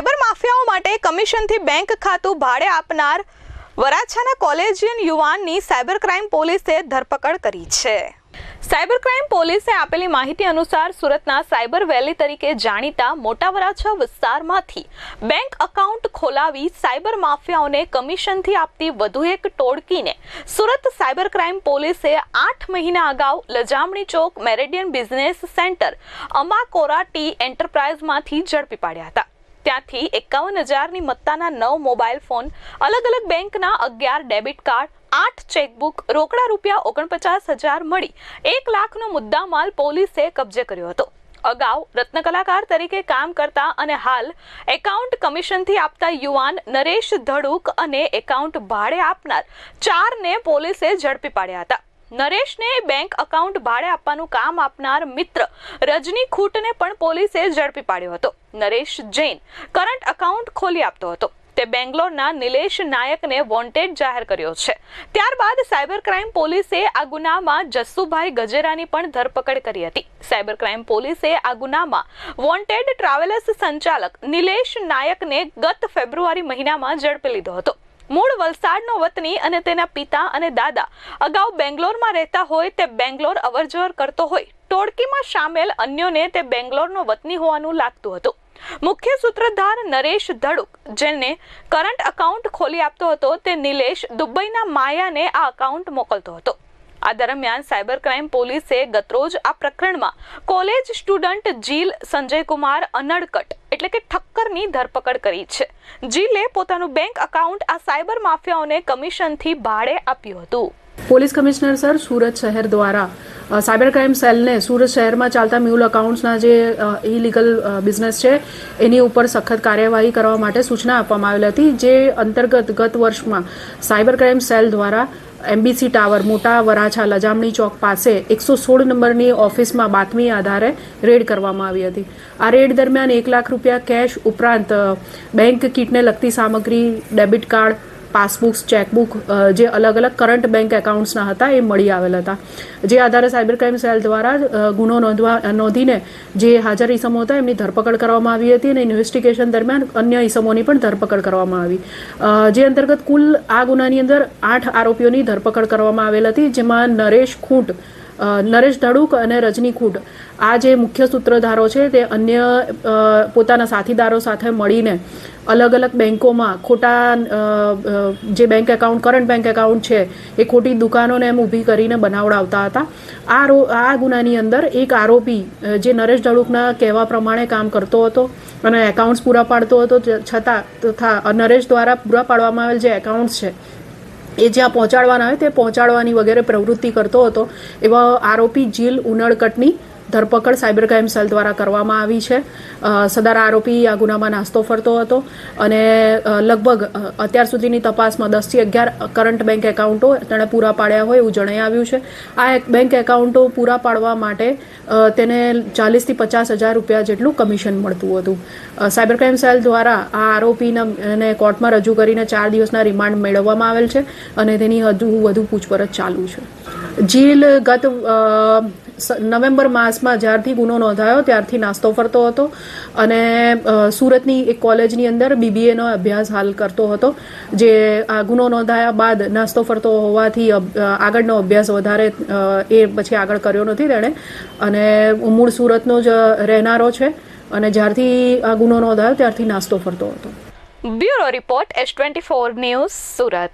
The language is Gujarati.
સાયબર માફિયાઓ માટે કમિશનથી બેંક ખાતું ભાડે આપનાર વરાછાના કોલેજિયન યુવાનની સાયબર ક્રાઇમ પોલીસે ધરપકડ કરી છે. સાયબર ક્રાઇમ પોલીસે આપેલી માહિતી અનુસાર સુરતના સાયબર વેલી તરીકે જાણીતા મોટા વરાછા વિસ્તારમાંથી બેંક એકાઉન્ટ ખોલાવી સાયબર માફિયાઓને કમિશનથી આપતી વધુ એક ટોળકીને સુરત સાયબર ક્રાઇમ પોલીસે આઠ મહિના અગાઉ Lajamani Chowk meridian business centre અમાકોરા T એન્ટરપ્રાઇઝમાંથી ઝડપી પાડ્યા હતા. ત્યાંથી એકાવન હજારની મત્તાના નવ મોબાઈલ ફોન, અલગ અલગ બેંકના અગિયાર ડેબિટ કાર્ડ, આઠ ચેકબુક, રોકડા રૂપિયા ઓગણપચાસ હજાર મળી. એક લાખનો મુદ્દામાલ પોલીસે કબજે કર્યો હતો. અગાઉ રત્ન કલાકાર તરીકે કામ કરતા અને હાલ એકાઉન્ટ કમિશનથી આપતા યુવાન નરેશ ધડુક અને એકાઉન્ટ ભાડે આપનાર ચારને પોલીસે ઝડપી પાડ્યા હતા. નરેશને બેંક એકાઉન્ટ ભાડે આપવાનું કામ આપનાર મિત્ર રજની ખૂટને પણ પોલીસે ઝડપી પાડ્યો હતો. નરેશ જૈન કરંટ એકાઉન્ટ ખોલી આપતો હતો. તે બેંગ્લોરના નિલેશ નાયકને વોન્ટેડ જાહેર કર્યો છે. ત્યારબાદ સાયબર ક્રાઇમ પોલીસે આ ગુનામાં જસ્સુભાઈ ગજેરાની પણ ધરપકડ કરી હતી. સાયબર ક્રાઇમ પોલીસે આ ગુનામાં વોન્ટેડ ટ્રાવેલર્સ સંચાલક નિલેશ નાયકને ગત ફેબ્રુઆરી મહિનામાં ઝડપી લીધો હતો. મૂળ વલસાડનો વતની અને તેના પિતા અને દાદા અગાઉ બેંગ્લોરમાં રહેતા હોય તે બેંગ્લોર અવરજવર કરતો હોય. ટોળકીમાં સામેલ અન્યોને તે બેંગ્લોરનો વતની હોવાનું લાગતું હતું. મુખ્ય સૂત્રધાર નરેશ ધડુક, જેને કરંટ અકાઉન્ટ ખોલી આપતો હતો, તે નિલેશ દુબઈના માયાને આ અકાઉન્ટ મોકલતો હતો. આ દરમિયાન સાયબર ક્રાઇમ પોલીસે ગતરોજ આ પ્રકરણમાં કોલેજ સ્ટુડન્ટ જીલ સંજયકુમાર અનડકટ, એટલે કે ઠક્કરની ધરપકડ કરી છે. જીલે પોતાનું બેંક એકાઉન્ટ આ સાયબર માફિયાઓને કમિશનથી ભાડે આપ્યું હતું. પોલીસ કમિશનર સર, સુરત શહેર દ્વારા સાયબર ક્રાઇમ સેલને સુરત શહેરમાં ચાલતા મ્યુલ અકાઉન્ટ્સના જે ઇલીગલ બિઝનેસ છે, એની ઉપર સખત કાર્યવાહી કરવા માટે સૂચના આપવામાં આવેલી હતી, જે અંતર્ગત ગત વર્ષમાં સાયબર ક્રાઇમ સેલ દ્વારા એમબીસી ટાવર મોટા વરાછા લજામણી ચોક પાસે એકસો સોળ નંબરની ઓફિસમાં બાતમી આધારે રેડ કરવામાં આવી હતી. આ રેડ દરમિયાન એક લાખ રૂપિયા કેશ ઉપરાંત બેંક કીટને લગતી સામગ્રી, ડેબિટ કાર્ડ પાસબુક્સ, ચેકબુક જે અલગ અલગ કરંટ બેંક એકાઉન્ટ્સના હતા, એ મળી આવેલ હતા. જે આધારે સાયબર ક્રાઇમ સેલ દ્વારા ગુનો નોંધવા નોંધીને જે હાજર ઈસમો હતા, એમની ધરપકડ કરવામાં આવી હતી અને ઇન્વેસ્ટિગેશન દરમિયાન અન્ય ઈસમોની પણ ધરપકડ કરવામાં આવી. જે અંતર્ગત કુલ આ ગુનાની અંદર આઠ આરોપીઓની ધરપકડ કરવામાં આવેલ હતી, જેમાં નરેશ ખૂંટ નરેશ ધડુક અને રજની આ જે મુખ્ય સૂત્રધારો છે, તે અન્ય પોતાના સાથીદારો સાથે મળીને અલગ અલગ બેન્કોમાં ખોટા જે bank account, current bank account છે, એ ખોટી દુકાનોને એમ ઊભી કરીને બનાવડાવતા હતા. આ રો, આ ગુનાની અંદર એક આરોપી જે નરેશ ધડુકના કહેવા પ્રમાણે કામ કરતો હતો અને એકાઉન્ટ્સ પૂરા પાડતો હતો, છતાં તથા નરેશ દ્વારા પૂરા પાડવામાં આવેલ જે એકાઉન્ટ્સ છે એ જ્યાં પહોંચાડવાના હોય તે પહોંચાડવાની વગેરે પ્રવૃત્તિ કરતો હતો એવા આરોપી જીલ ઉનડકટની ધરપકડ સાયબર ક્રાઇમ સેલ દ્વારા કરવામાં આવી છે. સદાર આરોપી આ ગુનામાં નાસ્તો ફરતો હતો અને લગભગ અત્યાર સુધીની તપાસમાં દસથી અગિયાર કરંટ બેંક એકાઉન્ટો તેણે પૂરા પાડ્યા હોય એવું જણાઈ આવ્યું છે. આ બેંક એકાઉન્ટો પૂરા પાડવા માટે તેને ચાલીસથી પચાસ હજાર રૂપિયા જેટલું કમિશન મળતું હતું. સાયબર ક્રાઇમ સેલ દ્વારા આ આરોપીને કોર્ટમાં રજૂ કરીને ચાર દિવસના રિમાન્ડ મેળવવામાં આવેલ છે અને તેની હજુ વધુ પૂછપરછ ચાલુ છે. જીલ ગત નવેમ્બર માસમાં જ્યારથી ગુનો નોંધાયો ત્યારથી નાસ્તો ફરતો હતો અને સુરતની એક કોલેજની અંદર બીબીએનો અભ્યાસ હાલ કરતો હતો, જે આ ગુનો નોંધાયા બાદ નાસ્તો ફરતો હોવાથી આગળનો અભ્યાસ વધારે એ પછી આગળ કર્યો નથી તેણે. અને મૂળ સુરતનો જ રહેનારો છે અને જ્યારથી આ ગુનો નોંધાયો ત્યારથી નાસ્તો ફરતો હતો. Bureau report S twenty four news Surat.